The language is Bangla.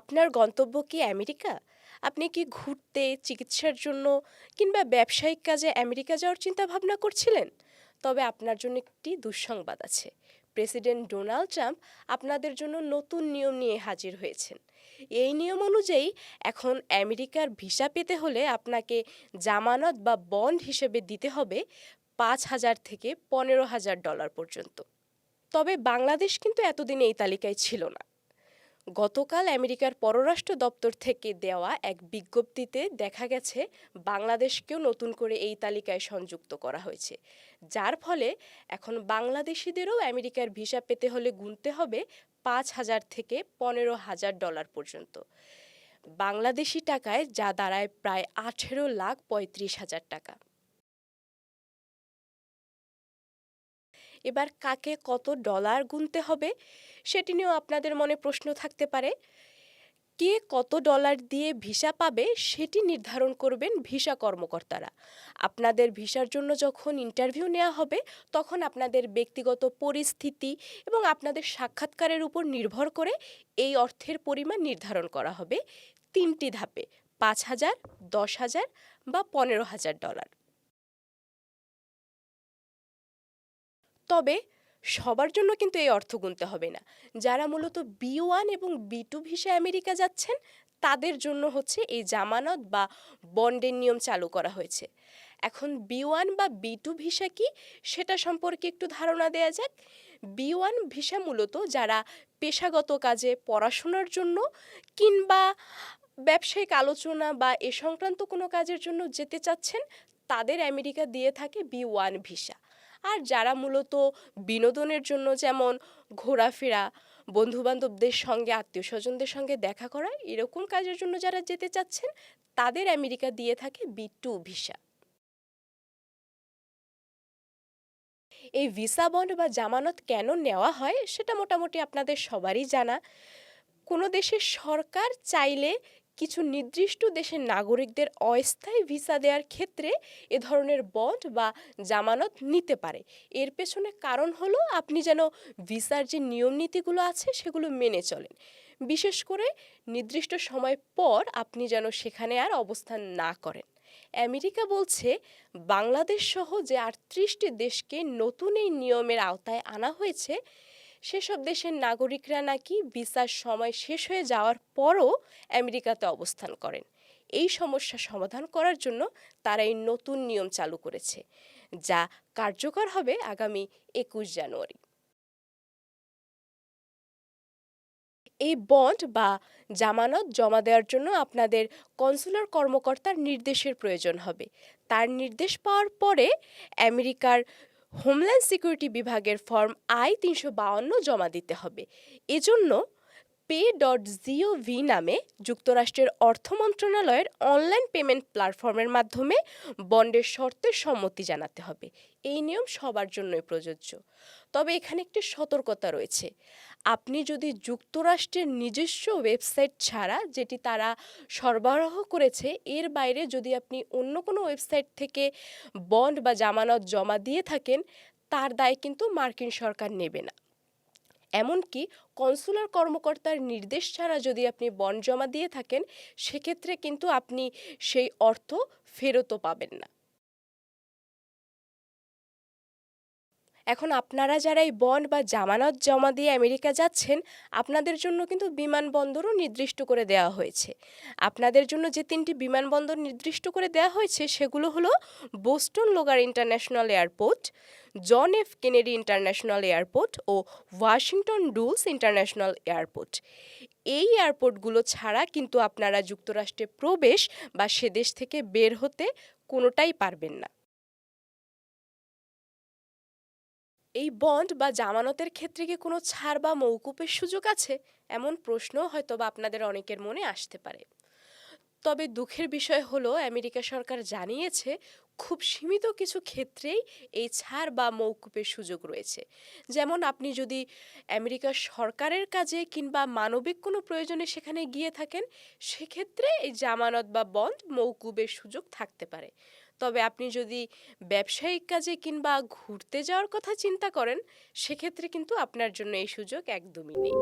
আপনার গন্তব্য কি আমেরিকা? আপনি কি ঘুরতে, চিকিৎসার জন্য কিংবা ব্যবসায়িক কাজে আমেরিকা যাওয়ার চিন্তা ভাবনা করছিলেন? তবে আপনার জন্য একটি দুঃসংবাদ আছে। প্রেসিডেন্ট ডোনাল্ড ট্রাম্প আপনাদের জন্য নতুন নিয়ম নিয়ে হাজির হয়েছেন। এই নিয়ম অনুযায়ী এখন আমেরিকার ভিসা পেতে হলে আপনাকে জামানত বা বন্ড হিসেবে দিতে হবে পাঁচ হাজার থেকে পনেরো হাজার ডলার পর্যন্ত। তবে বাংলাদেশ কিন্তু এতদিন এই তালিকায় ছিল না। গতকাল আমেরিকার পররাষ্ট্র দপ্তর থেকে দেওয়া এক বিজ্ঞপ্তিতে দেখা গেছে, বাংলাদেশকেও নতুন করে এই তালিকায় সংযুক্ত করা হয়েছে। যার ফলে এখন বাংলাদেশিদেরও আমেরিকার ভিসা পেতে হলে গুনতে হবে পাঁচ হাজার থেকে পনেরো হাজার ডলার পর্যন্ত। বাংলাদেশি টাকায় যা দাঁড়ায় প্রায় আঠেরো লাখ পঁয়ত্রিশ হাজার টাকা। এবার কাকে কত ডলার গুনতে হবে, সেটি নিয়েও আপনাদের মনে প্রশ্ন থাকতে পারে। কে কত ডলার দিয়ে ভিসা পাবে, সেটি নির্ধারণ করবেন ভিসা কর্মকর্তারা। আপনাদের ভিসার জন্য যখন ইন্টারভিউ নেওয়া হবে, তখন আপনাদের ব্যক্তিগত পরিস্থিতি এবং আপনাদের সাক্ষাৎকারের উপর নির্ভর করে এই অর্থের পরিমাণ নির্ধারণ করা হবে। তিনটি ধাপে, পাঁচ হাজার, দশ হাজার বা পনেরো হাজার ডলার তবে সবার জন্য কিন্তু এই অর্থ গুনতে হবে না। যারা মূলত বি ওয়ান এবং বি টু ভিসা আমেরিকা যাচ্ছেন, তাদের জন্য হচ্ছে এই জামানত বা বন্ডের নিয়ম চালু করা হয়েছে। এখন বি ওয়ান বা বি টু ভিসা কি, সেটা সম্পর্কে একটু ধারণা দেওয়া যাক। বি ওয়ান ভিসা মূলত যারা পেশাগত কাজে পড়াশোনার জন্য কিংবা ব্যবসায়িক আলোচনা বা এ সংক্রান্ত কোনো কাজের জন্য যেতে চাচ্ছেন, তাদের আমেরিকা দিয়ে থাকে বি ওয়ান ভিসা। আর যারা মূলত বিনোদনের জন্য যেমন ঘোরাফেরা, বন্ধুবান্ধবদের সঙ্গে আত্মীয় স্বজনদের সঙ্গে দেখা করা, এরকম কাজের জন্য যারা যেতে চাচ্ছেন, তাদের আমেরিকা দিয়ে থাকে বি টু ভিসা। এই ভিসা বন্ড বা জামানত কেন নেওয়া হয়, সেটা মোটামুটি আপনাদের সবারই জানা। কোনো দেশের সরকার চাইলে কিছু নির্দিষ্ট দেশের নাগরিকদের অস্থায়ী ভিসা দেওয়ার ক্ষেত্রে এ ধরনের বন্ড বা জামানত নিতে পারে। এর পেছনে কারণ হলো আপনি যেন ভিসার যে নিয়ম নীতিগুলো আছে সেগুলো মেনে চলেন। বিশেষ করে নির্দিষ্ট সময় পর আপনি যেন সেখানে আর অবস্থান না করেন। আমেরিকা বলছে, বাংলাদেশ সহ যে আটত্রিশটি দেশকে নতুন এই নিয়মের আওতায় আনা হয়েছে সেসব দেশের নাগরিকরা নাকি ভিসার সময় শেষ হয়ে যাওয়ার পরও আমেরিকাতে অবস্থান করেন। এই সমস্যা সমাধান করার জন্য তারা এই নতুন নিয়ম চালু করেছে, যা কার্যকর হবে আগামী একুশ জানুয়ারি। এই বন্ড বা জামানত জমা দেওয়ার জন্য আপনাদের কনসুলার কর্মকর্তার নির্দেশের প্রয়োজন হবে। তার নির্দেশ পাওয়ার পরে আমেরিকার হোমল্যান্ড সিকিউরিটি বিভাগের ফর্ম আই তিনশো বাউন্ন জমা দিতে হবে। এজন্য পে ডট জিওভি নামে যুক্তরাষ্ট্রের অর্থ মন্ত্রণালয়ের অনলাইন পেমেন্ট প্ল্যাটফর্মের মাধ্যমে বন্ডের শর্তের সম্মতি জানাতে হবে। এই নিয়ম সবার জন্যই প্রযোজ্য। তবে এখানে একটি সতর্কতা রয়েছে। আপনি যদি যুক্তরাষ্ট্রের নিজস্ব ওয়েবসাইট ছাড়া, যেটি তারা সরবরাহ করেছে, এর বাইরে যদি আপনি অন্য কোনো ওয়েবসাইট থেকে বন্ড বা জামানত জমা দিয়ে থাকেন, তার দায় কিন্তু মার্কিন সরকার নেবে না। এমনকি কনসুলার কর্মকর্তার নির্দেশ ছাড়া যদি আপনি বন্ড জমা দিয়ে থাকেন, সেক্ষেত্রে কিন্তু আপনি সেই অর্থ ফেরতও পাবেন না। এখন আপনারা যারা এই বন্ড বা জামানত জমা দিয়ে আমেরিকা যাচ্ছেন, আপনাদের জন্য কিন্তু বিমানবন্দরও নির্দিষ্ট করে দেওয়া হয়েছে। আপনাদের জন্য যে তিনটি বিমানবন্দর নির্দিষ্ট করে দেওয়া হয়েছে, সেগুলো হলো Boston Logan international airport, John F Kennedy international airport ও ওয়াশিংটন ডুলস ইন্টারন্যাশনাল এয়ারপোর্ট। এই এয়ারপোর্টগুলো ছাড়া কিন্তু আপনারা যুক্তরাষ্ট্রে প্রবেশ বা সে দেশ থেকে বের হতে কোনোটাই পারবেন না। এই বন্ড বা জামানতের ক্ষেত্রে কি কোনো ছাড় বা মৌকুপের সুযোগ আছে? এমন প্রশ্নও হয়তো বা আপনাদের অনেকের মনে আসতে পারে। তবে দুঃখের বিষয় হলো, আমেরিকা সরকার জানিয়েছে, খুব সীমিত কিছু ক্ষেত্রেই এই ছাড় বা মৌকুপের সুযোগ রয়েছে। যেমন আপনি যদি আমেরিকা সরকারের কাজে কিংবা মানবিক কোনো প্রয়োজনে সেখানে গিয়ে থাকেন, সেক্ষেত্রে এই জামানত বা বন্ড মৌকুবের সুযোগ থাকতে পারে। তবে আপনি যদি ব্যবসায়িক কাজে কিংবা ঘুরতে যাওয়ার কথা চিন্তা করেন, সেক্ষেত্রে কিন্তু আপনার জন্য এই সুযোগ একদমই নেই।